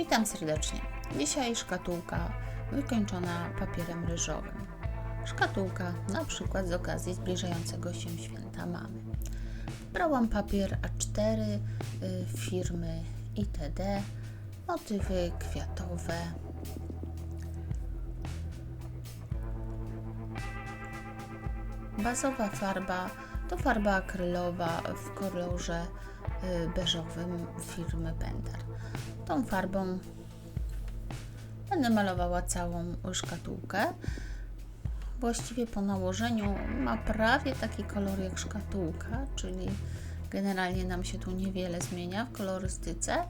Witam serdecznie. Dzisiaj szkatułka wykończona papierem ryżowym. Szkatułka na przykład z okazji zbliżającego się święta mamy. Brałam papier A4 y, firmy ITD, motywy kwiatowe. Bazowa farba to farba akrylowa w kolorze y, beżowym firmy Bender. Tą farbą będę malowała całą szkatułkę. Właściwie po nałożeniu ma prawie taki kolor jak szkatułka, czyli generalnie nam się tu niewiele zmienia w kolorystyce.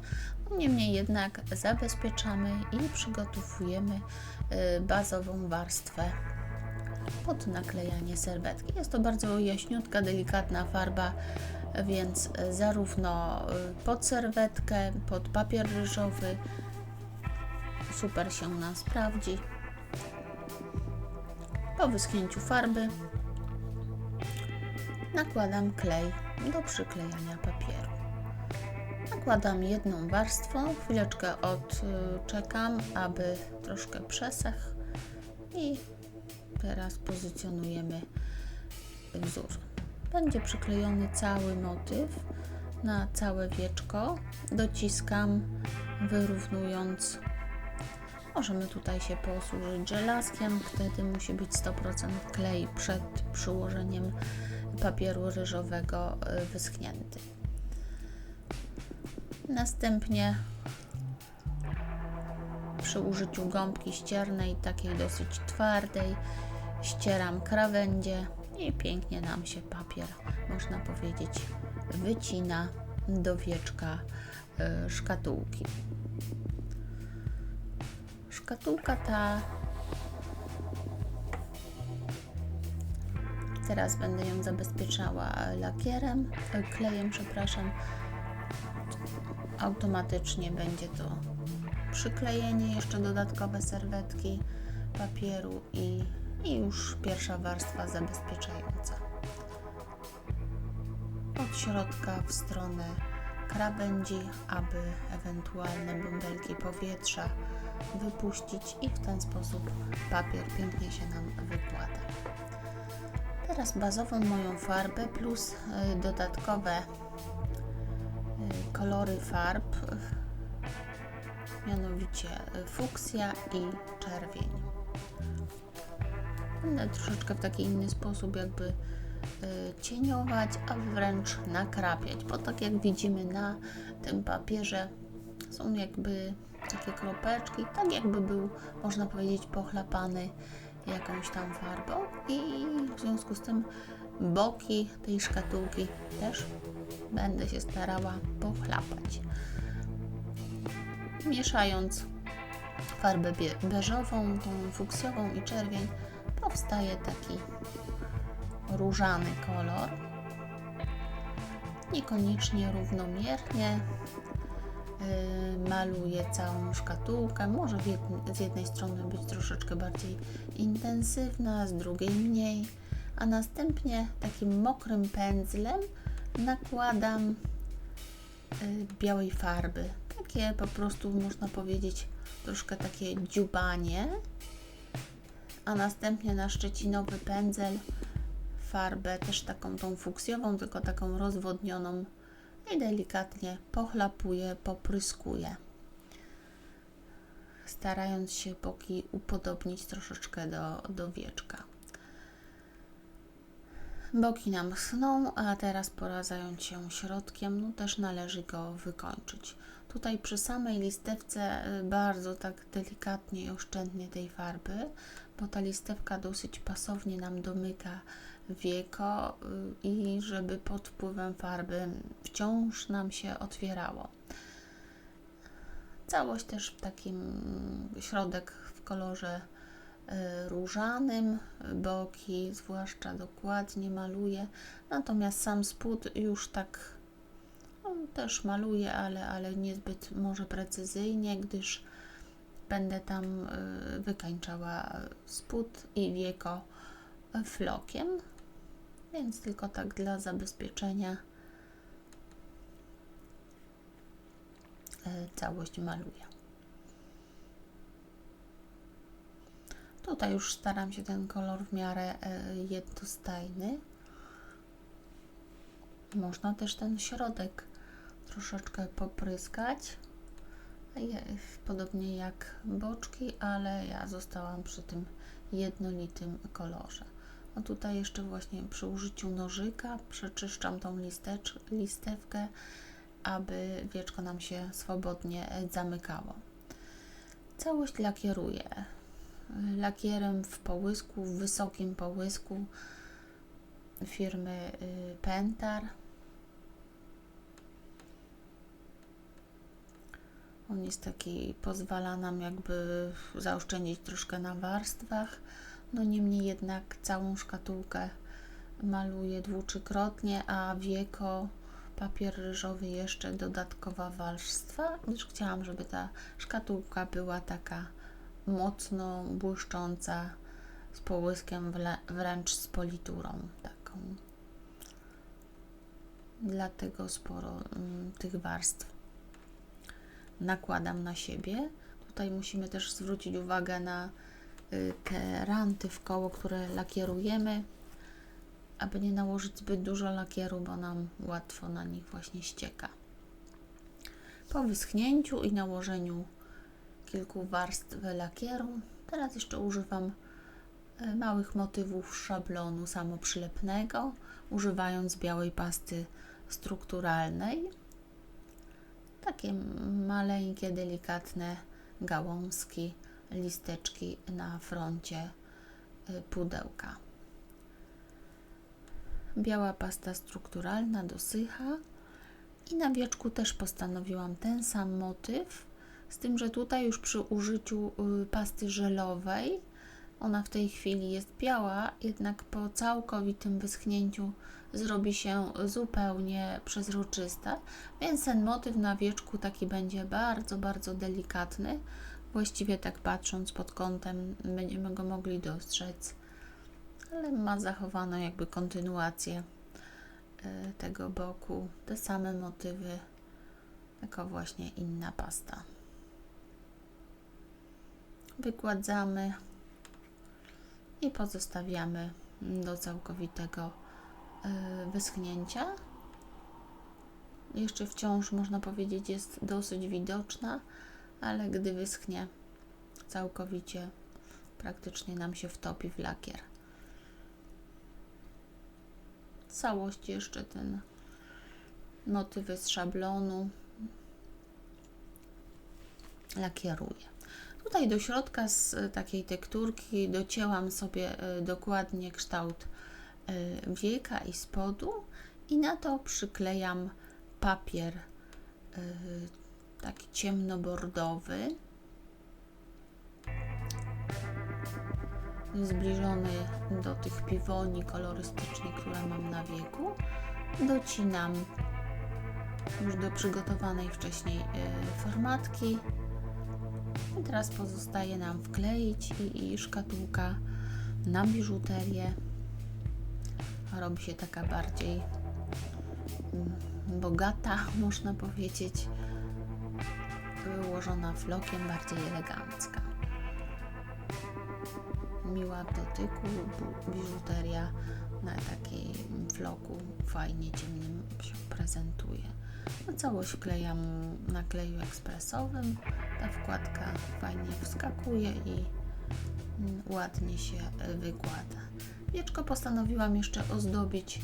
Niemniej jednak zabezpieczamy i przygotowujemy y, bazową warstwę pod naklejanie serwetki. Jest to bardzo jaśniutka, delikatna farba, więc zarówno y, pod serwetkę, pod papier ryżowy super się nam sprawdzi. Po wyschnięciu farby nakładam klej do przyklejania papieru. Nakładam jedną warstwą, chwileczkę odczekam, aby troszkę przesechł i teraz pozycjonujemy wzór. Będzie przyklejony cały motyw na całe wieczko. Dociskam, wyrównując. Możemy tutaj się posłużyć żelazkiem, wtedy musi być 100% klej przed przyłożeniem papieru ryżowego y, wyschnięty. Następnie przy użyciu gąbki ściernej, takiej dosyć twardej, ścieram krawędzie i pięknie nam się papier, można powiedzieć, wycina do wieczka y, szkatułki. Szkatułka ta teraz będę ją zabezpieczała lakierem, y, klejem, przepraszam. Automatycznie będzie to przyklejenie, jeszcze dodatkowe serwetki papieru i i już pierwsza warstwa zabezpieczająca. Od środka w stronę krawędzi, aby ewentualne bąbelki powietrza wypuścić i w ten sposób papier pięknie się nam wykłada. Teraz bazową moją farbę plus y, dodatkowe y, kolory farb, mianowicie fuksja i czerwień. Będę troszeczkę w taki inny sposób jakby y, cieniować, a wręcz nakrapiać, bo tak jak widzimy na tym papierze są jakby takie kropeczki, tak jakby był, można powiedzieć, pochlapany jakąś tam farbą i w związku z tym boki tej szkatułki też będę się starała pochlapać. Mieszając farbę beżową, tą fuksjową i czerwień, powstaje taki różany kolor. Niekoniecznie równomiernie yy, maluję całą szkatułkę. Może z jednej strony być troszeczkę bardziej intensywna, z drugiej mniej, a następnie takim mokrym pędzlem nakładam yy, białej farby. Takie po prostu można powiedzieć troszkę takie dziubanie a następnie na szczecinowy pędzel farbę też taką tą fuksjową, tylko taką rozwodnioną i delikatnie pochlapuję, popryskuję. Starając się boki upodobnić troszeczkę do, do wieczka. Boki nam schną, a teraz pora zająć się środkiem. No też należy go wykończyć. Tutaj przy samej listewce y, bardzo tak delikatnie i oszczędnie tej farby, bo ta listewka dosyć pasownie nam domyka wieko y, i żeby pod wpływem farby wciąż nam się otwierało. Całość też w takim środek w kolorze różanym, boki zwłaszcza dokładnie maluję, natomiast sam spód już tak no, też maluję, ale, ale niezbyt może precyzyjnie, gdyż będę tam y, wykańczała spód i wieko flokiem, więc tylko tak dla zabezpieczenia y, całość maluję. Tutaj już staram się ten kolor w miarę e, jednostajny. Można też ten środek troszeczkę popryskać. Podobnie jak boczki, ale ja zostałam przy tym jednolitym kolorze. No tutaj jeszcze właśnie przy użyciu nożyka przeczyszczam tą listecz, listewkę, aby wieczko nam się swobodnie e, zamykało. Całość lakieruję lakierem w połysku, w wysokim połysku firmy y, Pentar. On jest taki, pozwala nam jakby zaoszczędzić troszkę na warstwach. No niemniej jednak całą szkatułkę maluję dwutrzykrotnie, a wieko papier ryżowy jeszcze dodatkowa warstwa, gdyż chciałam, żeby ta szkatułka była taka mocno błyszcząca, z połyskiem wręcz z politurą taką. Dlatego sporo mm, tych warstw nakładam na siebie. Tutaj musimy też zwrócić uwagę na y, te ranty w koło, które lakierujemy, aby nie nałożyć zbyt dużo lakieru, bo nam łatwo na nich właśnie ścieka. Po wyschnięciu i nałożeniu kilku warstw lakieru, teraz jeszcze używam y, małych motywów szablonu samoprzylepnego, używając białej pasty strukturalnej. Takie maleńkie, delikatne gałązki, listeczki na froncie y, pudełka. Biała pasta strukturalna dosycha. I na wieczku też postanowiłam ten sam motyw, z tym, że tutaj już przy użyciu y, pasty żelowej, ona w tej chwili jest biała, jednak po całkowitym wyschnięciu zrobi się zupełnie przezroczysta, więc ten motyw na wieczku taki będzie bardzo, bardzo delikatny. Właściwie tak patrząc pod kątem będziemy go mogli dostrzec, ale ma zachowaną jakby kontynuację y, tego boku, te same motywy, tylko właśnie inna pasta. Wykładzamy i pozostawiamy do całkowitego y, wyschnięcia. Jeszcze wciąż można powiedzieć jest dosyć widoczna, ale gdy wyschnie całkowicie, praktycznie nam się wtopi w lakier. Całość jeszcze ten motywy z szablonu lakieruję. Tutaj do środka z e, takiej tekturki docięłam sobie e, dokładnie kształt e, wieka i spodu i na to przyklejam papier taki ciemnobordowy zbliżony do tych piwoni kolorystycznych, które mam na wieku. Docinam już do przygotowanej wcześniej formatki teraz pozostaje nam wkleić i, i szkatułka na biżuterię robi się taka bardziej bogata, można powiedzieć, wyłożona flokiem, bardziej elegancka. Miła w dotyku, biżuteria na takim floku fajnie ciemnym się prezentuje. No, całość wklejam na kleju ekspresowym. Ta wkładka fajnie wskakuje i mm, ładnie się e, wykłada. Wieczko postanowiłam jeszcze ozdobić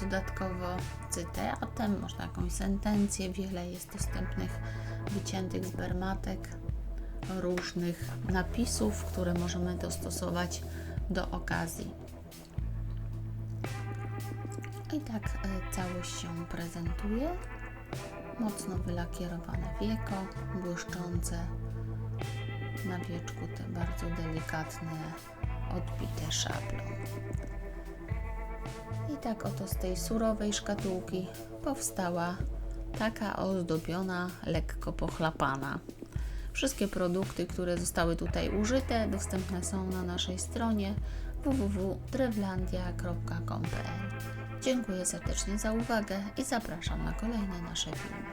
dodatkowo cyteatem, można jakąś sentencję, wiele jest dostępnych wyciętych z bermatek, różnych napisów, które możemy dostosować do okazji. I tak e, całość się prezentuje. Mocno wylakierowane wieko, błyszczące na wieczku te bardzo delikatne, odbite szablą. I tak oto z tej surowej szkatułki powstała taka ozdobiona, lekko pochlapana. Wszystkie produkty, które zostały tutaj użyte, dostępne są na naszej stronie www.drewlandia.com.pl. Dziękuję serdecznie za uwagę i zapraszam na kolejne nasze filmy.